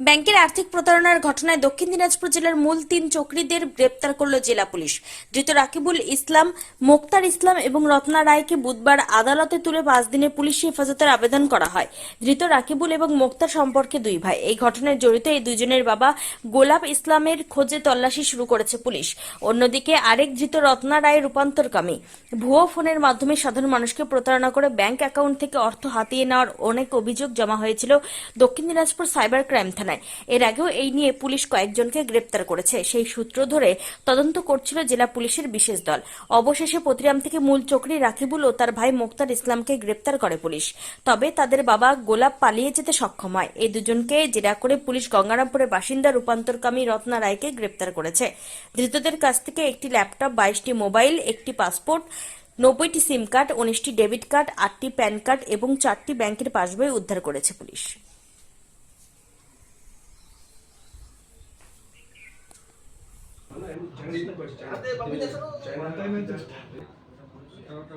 ব্যাংকের আর্থিক প্রতারণার ঘটনায় দক্ষিণ দিনাজপুর জেলার মূল তিন চক্রীদের গ্রেপ্তার করল জেলা পুলিশ। ধৃত রাকিবুল ইসলাম, মোক্তার ইসলাম এবং রত্না রায়কে বুধবার আদালতে তুলে পাঁচ দিনের পুলিশ হেফাজতের আবেদন করা হয়। ধৃত রাকিবুল এবং মোক্তার সম্পর্কে দুই ভাই। এই ঘটনায় জড়িত এই দুজনের বাবা গোলাপ ইসলামের খোঁজে তল্লাশি শুরু করেছে পুলিশ। অন্যদিকে আরেক ধৃত রত্না রায় রূপান্তরকামী। ভুয়ো ফোনের মাধ্যমে সাধারণ মানুষকে প্রতারণা করে ব্যাংক অ্যাকাউন্ট থেকে অর্থ হাতিয়ে নেওয়ার অনেক অভিযোগ জমা হয়েছিল দক্ষিণ দিনাজপুর সাইবার ক্রাইম থানায়। এর আগেও এই নিয়ে পুলিশ কয়েকজনকে গ্রেপ্তার করেছে। সেই সূত্র ধরে তদন্ত করছিল জেলা পুলিশের বিশেষ দল। অবশেষে পতিরাম থেকে মূল চক্রী রাকিবুল ও তার ভাই মোক্তার ইসলামকে গ্রেপ্তার করে পুলিশ। তবে তাদের বাবা গোলাপ পালিয়ে যেতে সক্ষম হয়। এই দুজনকে জেরা করে পুলিশ গঙ্গারামপুরের বাসিন্দা রূপান্তরকামী রত্না রায়কে গ্রেপ্তার করেছে। ধৃতদের কাছ থেকে একটি ল্যাপটপ, বাইশটি মোবাইল, একটি পাসপোর্ট, নব্বইটি সিম কার্ড, উনিশটি ডেবিট কার্ড, আটটি প্যান কার্ড এবং চারটি ব্যাংকের পাসবই উদ্ধার করেছে পুলিশ।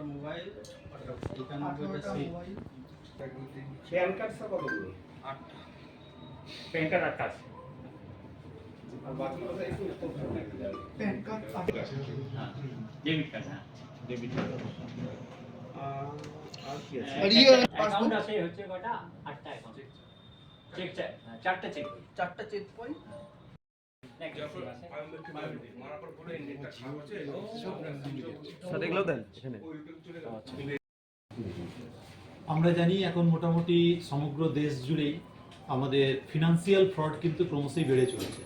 মোবাইল একানব্বইটা সিট প্যান কার্ড স্যার কতগুলো আটটা প্যান কার্ড আটটা আছে আর বাকি কথা একটু প্যান কার্ড হ্যাঁ ডেবিট কার্ড হ্যাঁ ডেবিট কার্ড আর কি আছে আর ইয়ে অ্যাকাউন্ট আছে হচ্ছে কটা আটটা অ্যাকাউন্ট চেক চারটা চেক চারটা চেক পয়েন্ট স্যার এগুলো দেন এখানে আমরা জানি এখন মোটামুটি সমগ্র দেশ জুড়েই আমাদের ফিনান্সিয়াল ফ্রড কিন্তু ক্রমশই বেড়ে চলেছে।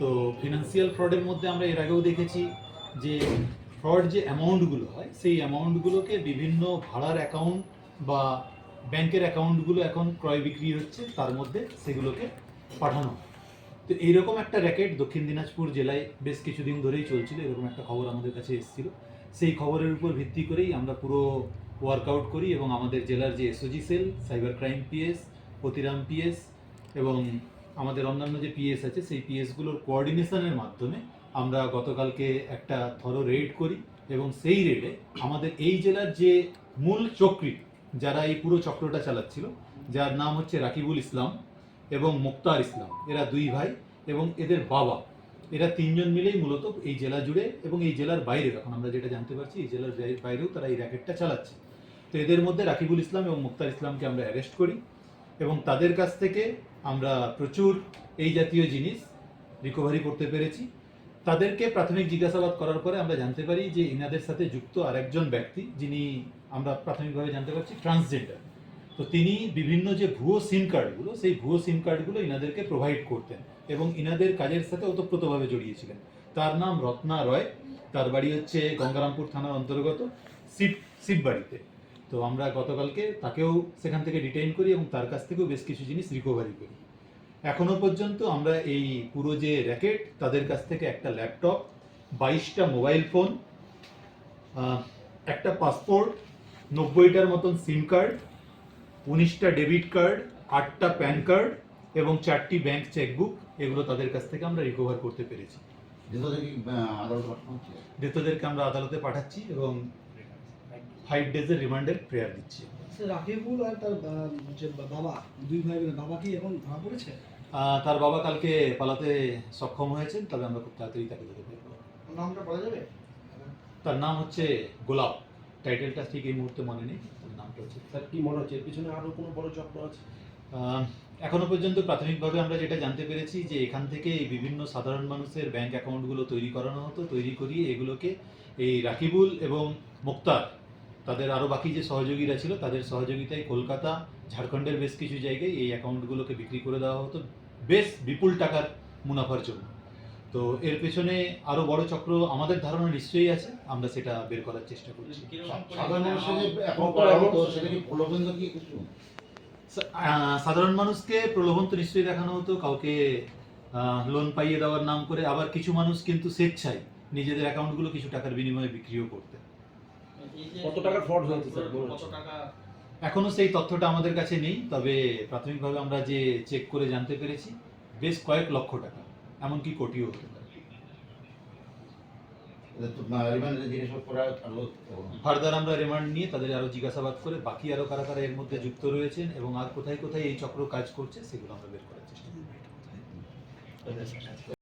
তো ফিনান্সিয়াল ফ্রডের মধ্যে আমরা এর আগেও দেখেছি যে ফ্রড যে অ্যামাউন্টগুলো হয় সেই অ্যামাউন্টগুলোকে বিভিন্ন ভাড়ার অ্যাকাউন্ট বা ব্যাংকের অ্যাকাউন্টগুলো এখন ক্রয় বিক্রি হচ্ছে তার মধ্যে সেগুলোকে পাঠানো হয়। তো এইরকম একটা র্যাকেট দক্ষিণ দিনাজপুর জেলায় বেশ কিছুদিন ধরেই চলছিল, এরকম একটা খবর আমাদের কাছে এসেছিল। সেই খবরের উপর ভিত্তি করেই আমরা পুরো ওয়ার্কআউট করি এবং আমাদের জেলার যে SOG cell cyber crime PS Patiram PS এবং আমাদের অন্যান্য যে পিএস আছে, সেই পিএসগুলোর কোঅর্ডিনেশনের মাধ্যমে আমরা গতকালকে একটা থরো রেড করি এবং সেই রেডে আমাদের এই জেলার যে মূল চক্রী যারা এই পুরো চক্রটা চালাচ্ছিল, যার নাম হচ্ছে রাকিবুল ইসলাম এবং মুক্তার ইসলাম। এরা দুই ভাই এবং এদের বাবা। এরা তিনজন মিলেই মূলত এই জেলা জুড়ে এবং এই জেলার বাইরে, এখন আমরা যেটা জানতে পারছি, এই জেলার বাইরেও তারা এই র্যাকেটটা চালাচ্ছে। তো এদের মধ্যে রাকিবুল ইসলাম এবং মুক্তার ইসলামকে আমরা অ্যারেস্ট করি এবং তাদের কাছ থেকে আমরা প্রচুর এই জাতীয় জিনিস রিকভারি করতে পেরেছি। তাদেরকে প্রাথমিক জিজ্ঞাসাবাদ করার পরে আমরা জানতে পারি যে ইনাদের সাথে যুক্ত আরেকজন ব্যক্তি, যিনি আমরা প্রাথমিকভাবে জানতে পারছি ট্রান্সজেন্ডার তো তিনি বিভিন্ন যে ভুয়ো সিম কার্ডগুলো সেই ভুয়ো সিম কার্ডগুলো ইনাদেরকে প্রোভাইড করতেন এবং ইনাদের কাজের সাথে ওতপ্রোতভাবে জড়িয়েছিলেন। তার নাম রত্না রয়, তার বাড়ি হচ্ছে গঙ্গারামপুর থানার অন্তর্গত শিব, শিববাড়িতে। তো আমরা গতকালকে তাকেও সেখান থেকে ডিটেইন করি এবং তার কাছ থেকেও বেশ কিছু জিনিস রিকভারি করি। এখনও পর্যন্ত আমরা এই পুরো যে র্যাকেট তাদের কাছ থেকে একটা ল্যাপটপ বাইশটা মোবাইল ফোন একটা পাসপোর্ট নব্বইটার মতন সিম কার্ড উনিশটা ডেবিট কার্ড আটটা প্যান কার্ড এবং চারটি ব্যাংক চেকবুক এগুলো তাদের কাছ থেকে আমরা রিকভার করতে পেরেছি। ধৃতদেরকে আমরা আদালতে পাঠাচ্ছি এবং ফাইভ ডেজের রিমান্ডের প্রেয়ার দিচ্ছি। স্যার রাকিবুল আর তার যে বাবা দুই ভাই বাবা কি এখন ধরা পড়েছে? তার বাবা কালকে পালাতে সক্ষম হয়েছেন তবে আমরা খুব তাড়াতাড়ি তাকে ধরে বের নামটা বলা যাবে? তার নাম হচ্ছে গোলাপ। টাইটেলটা ঠিক এই মুহূর্তে মনে নেই। নামটা হচ্ছে? স্যার কি মনে হচ্ছে। এর পিছনে আরও কোনো বড় চক্র আছে? এখনও পর্যন্ত প্রাথমিকভাবে আমরা যেটা জানতে পেরেছি যে এখান থেকে বিভিন্ন সাধারণ মানুষের ব্যাংক অ্যাকাউন্টগুলো তৈরি করানো হতো, তৈরি করিয়ে এগুলোকে এই রাকিবুল এবং মুক্তার, তাদের আরও বাকি যে সহযোগীরা ছিল, তাদের সহযোগিতায় কলকাতা, ঝাড়খণ্ডের বেশ কিছু জায়গায় এই অ্যাকাউন্টগুলোকে বিক্রি করে দেওয়া হতো। বেশ বিপুল টাকার মুনাফার জন্য। তো এর পেছনে আরও বড় চক্র আমাদের ধারণা নিশ্চয়ই আছে আমরা সেটা বের করার চেষ্টা করছি। সাধারণ মানুষকে প্রলোভন তো নিশ্চয়ই দেখানো হতো কাউকে লোন পাইয়ে দেওয়ার নাম করে আবার কিছু মানুষ কিন্তু স্বেচ্ছায় নিজেদের অ্যাকাউন্টগুলো কিছু টাকার বিনিময়ে বিক্রিও করতে। কত টাকার ফ্রড হয়েছে স্যার কত টাকা? এখনও সেই তথ্যটা আমাদের কাছে নেই তবে প্রাথমিকভাবে আমরা যে চেক করে জানতে পেরেছি বেশ কয়েক লক্ষ টাকা। এমনকি কোটিও হতে পারে। ফার্দার আমরা রিমান্ড নিয়ে তাদের আরও জিজ্ঞাসাবাদ করে বাকি আরও কারা কারা এর মধ্যে যুক্ত রয়েছেন এবং আর কোথায় কোথায় এই চক্র কাজ করছে সেগুলো আমরা বের করার চেষ্টা করব।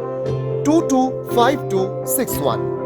225261